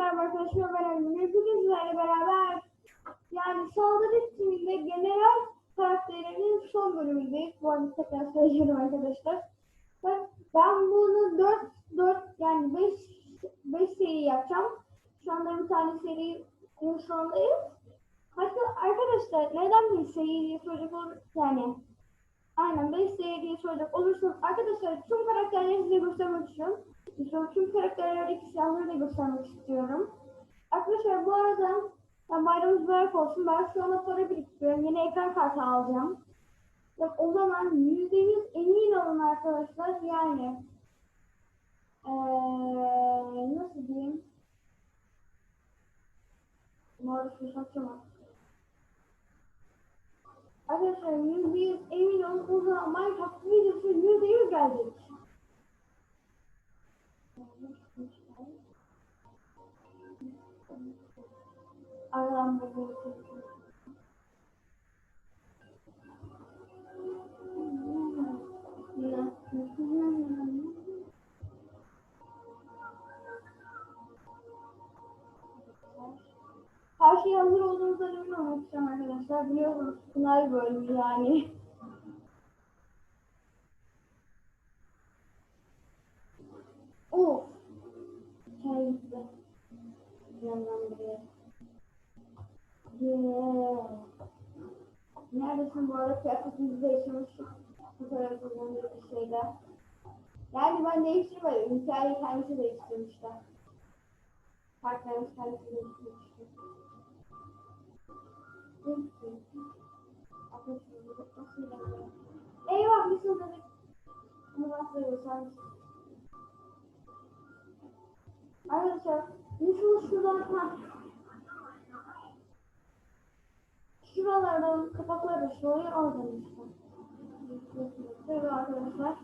merhaba arkadaşlar ben Emre. Bugün sizlerle beraber yani saldırı timinde general karakterinin son bölümündeyiz. Bu arada tekrar söylüyorum arkadaşlar. Ben, ben bunu 4 4 yani 5 5 seri yapacağım. Şu anda bir tane seri sonundayız. Hatta arkadaşlar neden bir seri diye soracak olur yani Aynen 5 seri diye soracak olursanız arkadaşlar tüm karakterleri size göstermek istiyorum. Tüm karakterlerdeki silahları da göstermek istiyorum. Arkadaşlar bu arada ben bayramınız mübarek olsun. Ben şu anda para biriktiriyorum. Yeni ekran kartı alacağım. Bak o zaman %100 emin olun arkadaşlar. Yani ee, nasıl diyeyim? Maalesef satacağım Arkadaşlar %100 emin olun o zaman Minecraft videosu %100 gelecek. Aradan bu Her şey hazır olduğunuzdan emin istiyorum arkadaşlar. Biliyorsunuz Pınar bölümü yani. Yandan buraya. Yeah. Neredesin bu arada kıyafetimizi değiştirmiştik. Fotoğrafımızın bir şeyde. Yani ben değiştirmedim. Hikayeyi kendisi değiştirmişler. Partnerimiz kendisi değiştirmişti. Eyvah bir sınırlık. Bunu ben size göstermiştim. Arkadaşlar Yusuf şuradan. Şuralardan kapakları şöyle aldım. Evet arkadaşlar.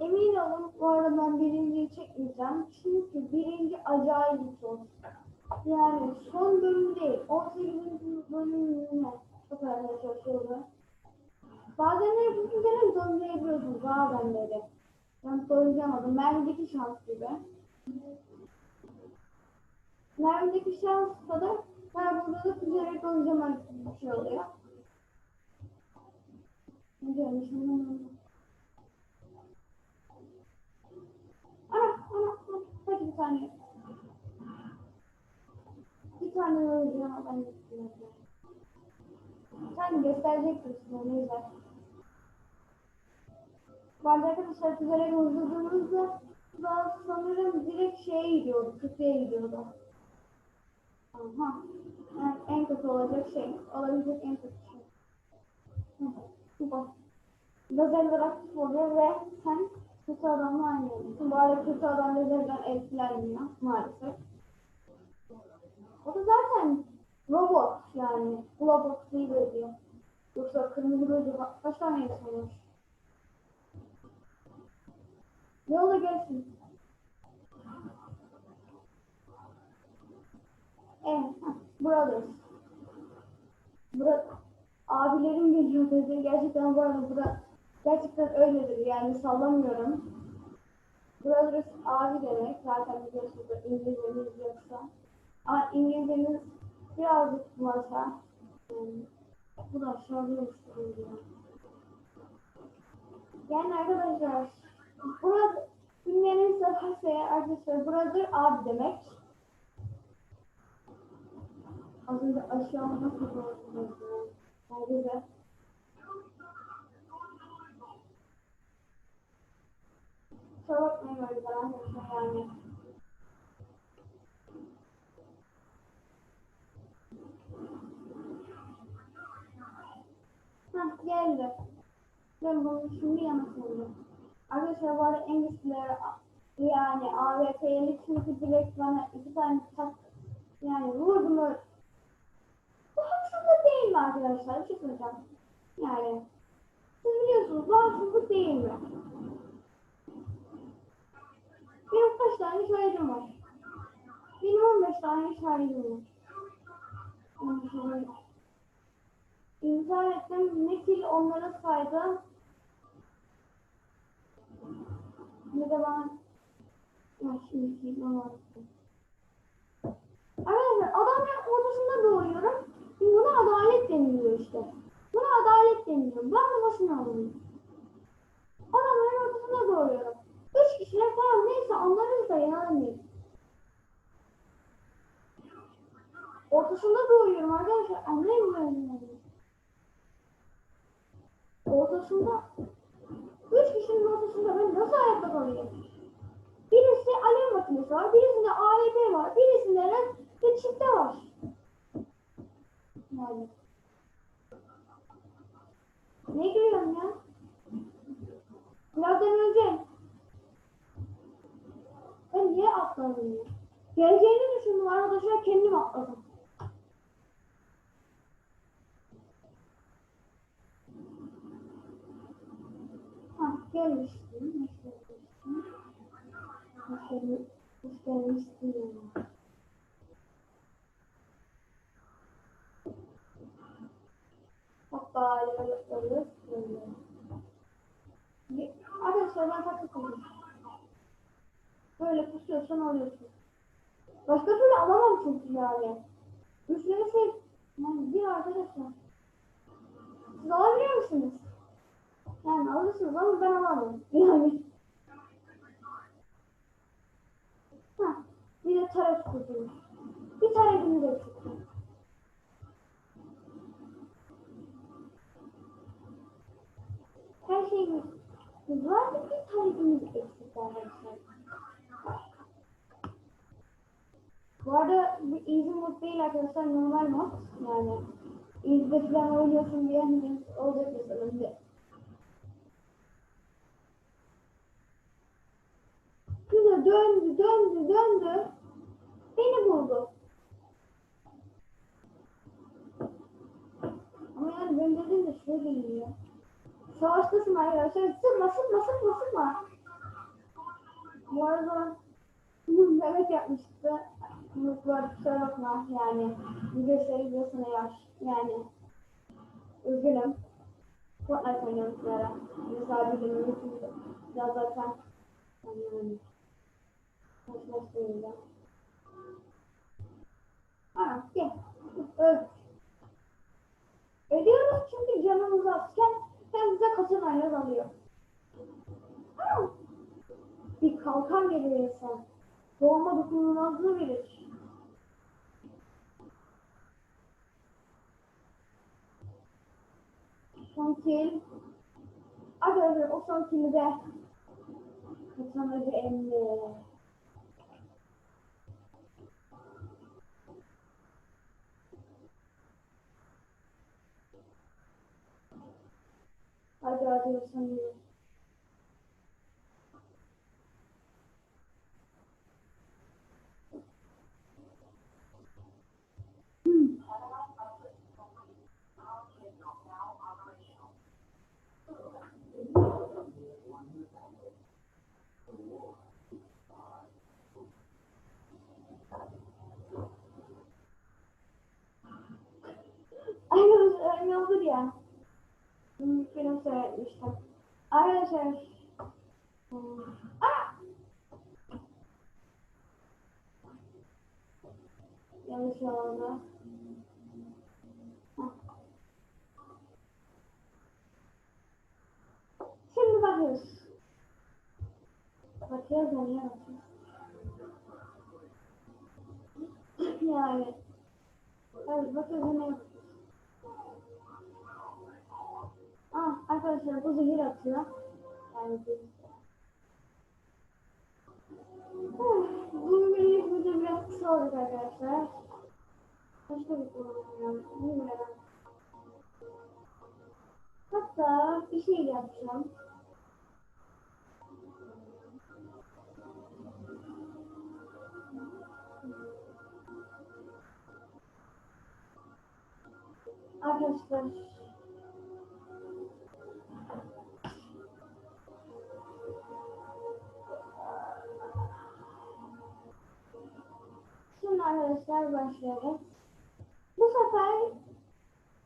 Emin olun bu arada ben birinciyi çekmeyeceğim. Çünkü birinci acayip zor. Yani son bölüm değil. 18. bölümüne çok arkadaşlar şöyle. Bazen de yapıp gene zorlayabiliyorsunuz bazenleri. Ben zorlayamadım. Mermideki şans gibi. Mermideki şans kadar ben burada da füzeleri dolayacağım bir şey oluyor. Ne diyormuş. Ana ana. Hadi bir saniye. Bir tane öleceğim ben gittim. Sen gösterecektin size neyse. Bu arada arkadaşlar füzeleri hızladığımızda da sanırım direkt şeye gidiyordu, kıtaya gidiyordu. En kötü olacak şey. Olabilecek en kötü şey. Bu. Lazerler aktif oluyor ve sen kötü adamla oynuyorsun. Bu arada kötü adam lazerden etkilenmiyor maalesef. O da zaten robot yani. Robot değil diyor. Yoksa kırmızı gözü ka- kaç tane insan var? Yola gelsin. Evet, Brothers. Bro abilerim geliyor dedi. Gerçekten bu arada bura gerçekten öyledir yani sallamıyorum. Brothers abi demek zaten biliyorsunuz İngilizceniz yoksa. Ama İngilizceniz birazcık varsa yani, bu da oluşturuluyor. Yani arkadaşlar burada eğer arkadaşlar brother abi demek. Bence de. Kusura bakmayın öyle ben arkadaşlar yani. Hah geldi. Ben bunu şimdi yanıtladım. Arkadaşlar bu arada en güçlüleri yani AWP'li çünkü direkt bana iki tane tak yani vurdum öyle. Bu haksızlık değil mi arkadaşlar? Bir şey söyleyeceğim. Yani siz biliyorsunuz bu değil mi? Benim kaç tane şahidim var? Benim 15 tane şahidim var. Şöyle İntihar ettim. Nekil onlara saydı. Ne de ben... Ya şimdi şey bana attı. Deniliyor işte. Buna adalet deniliyor. Ben de başına alayım. Adamların ortasına doğruyorum. Üç kişiler falan neyse anlarız da yani. Ortasında doğruyorum arkadaşlar. Anlayamıyorum yani. Ortasında. Üç kişinin ortasında ben nasıl hayatta kalayım? Birisi alev makinesi var, birisinde ALP var, birisinde de çifte var. Hatta alıyoruz. Arkadaşlar ben konuyorum. Böyle pusuyorsan alıyorsun. Başka türlü alamam çünkü yani. Üçleri şey, yani bir arkadaşlar. Siz alabiliyor musunuz? Yani alırsınız ama ben alamam. Yani. Ha, bir de taret kurtulmuş. Bir taretini de çıktı. Her şeyimiz var da bir taretimiz eksik arkadaşlar. Bu arada bu easy mod değil arkadaşlar normal mod yani easy'de falan oynuyorsun diye hani olacak mesela bir Kıza döndü döndü döndü beni buldu. Ama yani ben dedim de şöyle ya. Savaştasın arkadaşlar sıkma sıkma sıkma sıkma. Bu arada Mehmet yapmıştı. Mutlular kusura bakma yani. Videosu videosuna yaş. Yani. Üzgünüm. Fortnite sizlere. Mesela bir gün ya zaten yani karşılaştığımda. Ha, gel. Öl. Katın ayaz alıyor. Ha. Bir kalkan geliyor insan. Doğma dokunulmazlığı verir. Son kill. Arkadaşlar o son kill'i de kazanıcı emmi. Hadi hadi sanıyorum. Arkadaşlar ne olur ya. Hmm, film seyretmiştim. Arkadaşlar. Aa! Yanlış oldu. Heh. Şimdi bakıyoruz. Bakıyoruz niye bakıyoruz? yani. Evet bakıyoruz da arkadaşlar bu zehir atıyor. Yani bu. Benim video biraz kısa olacak arkadaşlar. Başka bir konu yapacağım. Bilmiyorum. Hatta bir şey yapacağım. Arkadaşlar arkadaşlar başlıyoruz. Bu sefer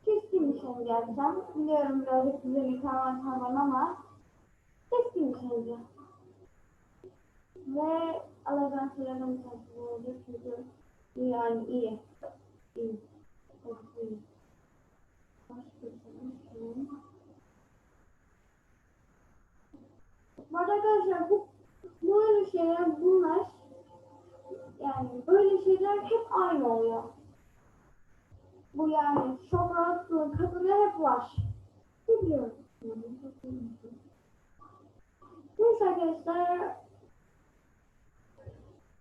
keskin nişancı şey yapacağım. Biliyorum böyle size bir kanal tamam ama keskin nişancı. Şey Ve Allah'tan selamım tatlı oldu çünkü yani iyi. İyi. Çok iyi. Bu arada arkadaşlar bu, bu şeyler bunlar yani böyle şeyler hep aynı oluyor. Bu yani çok rahatlığın kadını hep var. Biliyorum. Neyse arkadaşlar.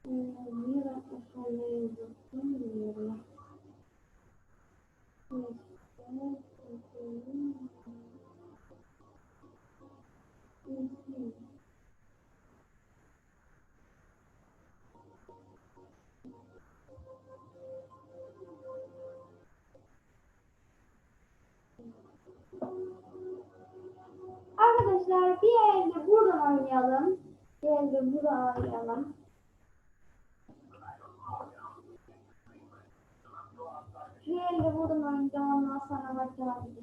Hmm, Niye ben o sonları yazıyorum bilmiyorum. Neyse. Buradan oynayalım. Bir elde buradan oynayalım. Bir elde buradan oynayacağım ondan sonra bakacağım.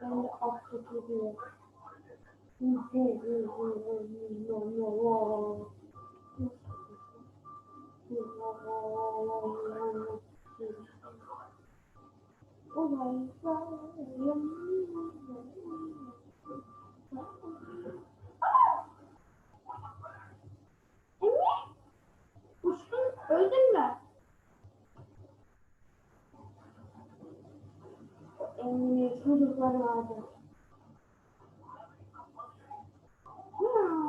Ben de affet ediyor. Emre! Öldün mü? Emre çocukları vardı. Hmm.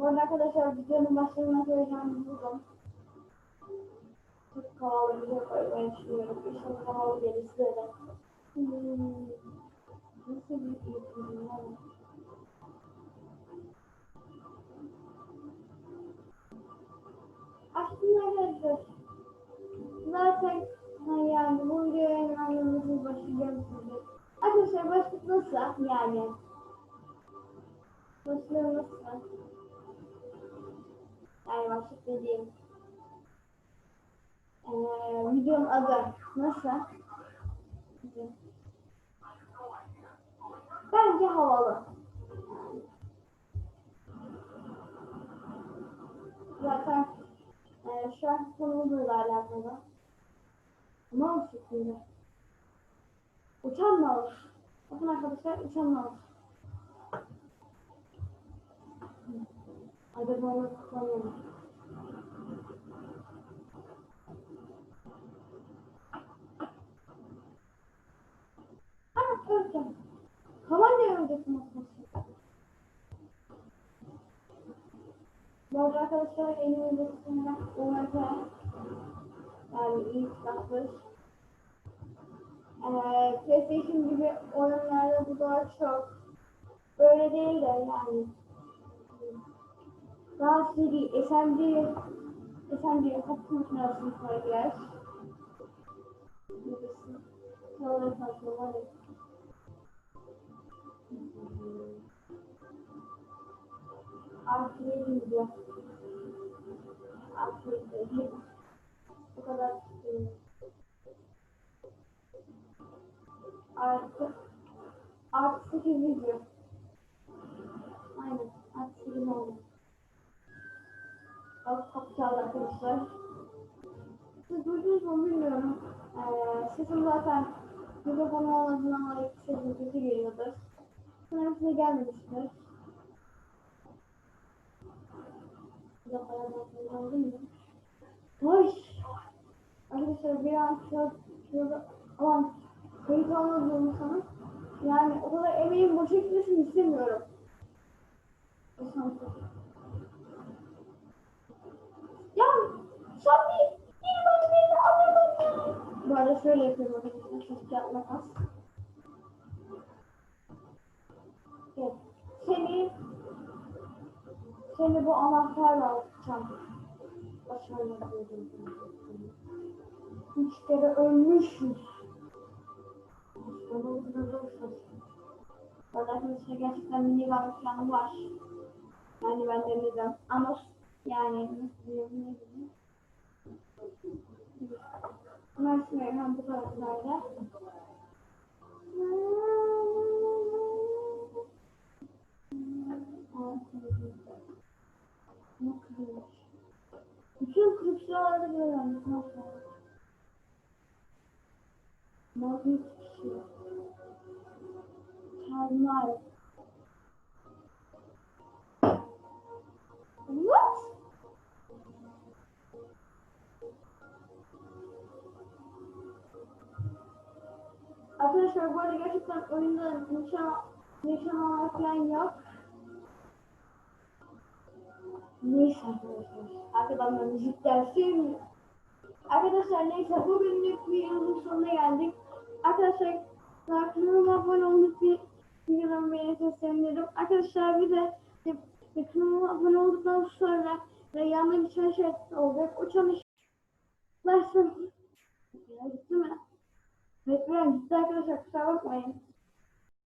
Bu arada arkadaşlar videonun başlarına koyacağım buldum. Çok havalı şey koymayı düşünüyorum. İnşallah havalı gelir size de. Nasıl bir ya? Aslında arkadaşlar zaten yani bu videoya anlamasını başlayacağım size. Arkadaşlar başlık nasıl yani? Başlığı başlık dediğim. Ee, videonun adı nasıl? Bence havalı. Zaten e, şu an konumuzla alakalı. Ne olur şeklinde. Uçan mı olur? Bakın arkadaşlar uçan mı olur? Hadi bunu kullanıyorum. Ana öldüm. Havayla öldürsün arkadaşlar. Bu arada arkadaşlar yeni videosunda UMP yani iyi silahlar. Ee, PlayStation gibi oyunlarda bu daha çok böyle değil de yani daha seri SMG SMG hapı makinesini koyabilir. Sonra fazla Artıya gidiyor. Bu kadar. Artı artı 8 video. Aynen. Artı 8 oldu. Bak kapçalı arkadaşlar. Siz duydunuz mu bilmiyorum. Ee, sesim zaten mikrofon olmadığından dolayı sesim kötü geliyordur. Sanırım size gelmemiştir. Hoş! Arkadaşlar bir an şurada, şurada aman kayıt almadığımı sana yani o kadar emeğin boşa gitmesini istemiyorum. O şansı. Ya bir bir bak beni alamadın ya. Bu arada şöyle yapıyorum. Ses kağıt makas. Evet. Seni bu anahtarla alacağım. Başarılı. Üç kere ölmüşüz. Bana bu kadar olsun. Bu arada arkadaşlar gerçekten minigun planı var. Yani ben deneyeceğim. Ama yani nasıl ne diyeyim. Mersin Erhan bu taraflarda. Ne Silahları böyle almış. Nasıl? Kişi. Termal. What? Arkadaşlar bu arada gerçekten oyunda nişan, nişan falan yok. Neyse arkadaşlar. Arkadan da müzik dersi. Arkadaşlar neyse bugünlük videomuzun sonuna geldik. Arkadaşlar kanalıma abone olup bir videolarımı beğenirseniz sevinirim. Arkadaşlar bir de e, kanalıma abone olduktan sonra ve yanına bir çalışma olacak. O çalışma Ya gitti mi? Evet, ben gitti arkadaşlar kusura bakmayın.